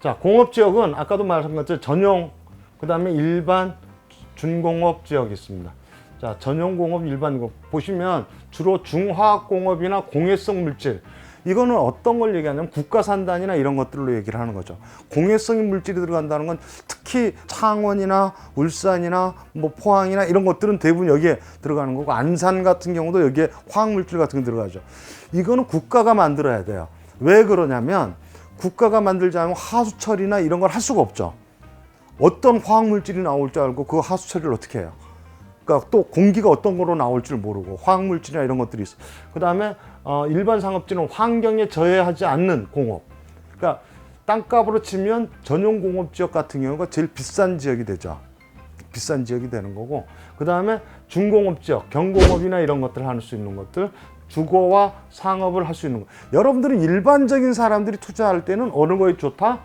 자, 공업 지역은 아까도 말한 것처럼 전용, 그 다음에 일반 준공업 지역이 있습니다. 자, 전용 공업, 일반 공업. 보시면 주로 중화학 공업이나 공해성 물질. 이거는 어떤 걸 얘기하냐면 국가산단이나 이런 것들로 얘기를 하는 거죠. 공해성 물질이 들어간다는 건 특히 창원이나 울산이나 뭐 포항이나 이런 것들은 대부분 여기에 들어가는 거고 안산 같은 경우도 여기에 화학 물질 같은 게 들어가죠. 이거는 국가가 만들어야 돼요. 왜 그러냐면 국가가 만들지 않으면 하수 처리나 이런 걸 할 수가 없죠. 어떤 화학 물질이 나올 줄 알고 그 하수 처리를 어떻게 해요? 그러니까 또 공기가 어떤 거로 나올 줄 모르고 화학 물질이나 이런 것들이 있어. 그 다음에 어, 일반 상업지는 환경에 저해하지 않는 공업. 그러니까 땅값으로 치면 전용 공업 지역 같은 경우가 제일 비싼 지역이 되죠. 비싼 지역이 되는 거고 그 다음에 중공업 지역, 경공업이나 이런 것들을 할 수 있는 것들 주거와 상업을 할 수 있는 거. 여러분들은 일반적인 사람들이 투자할 때는 어느 거에 좋다?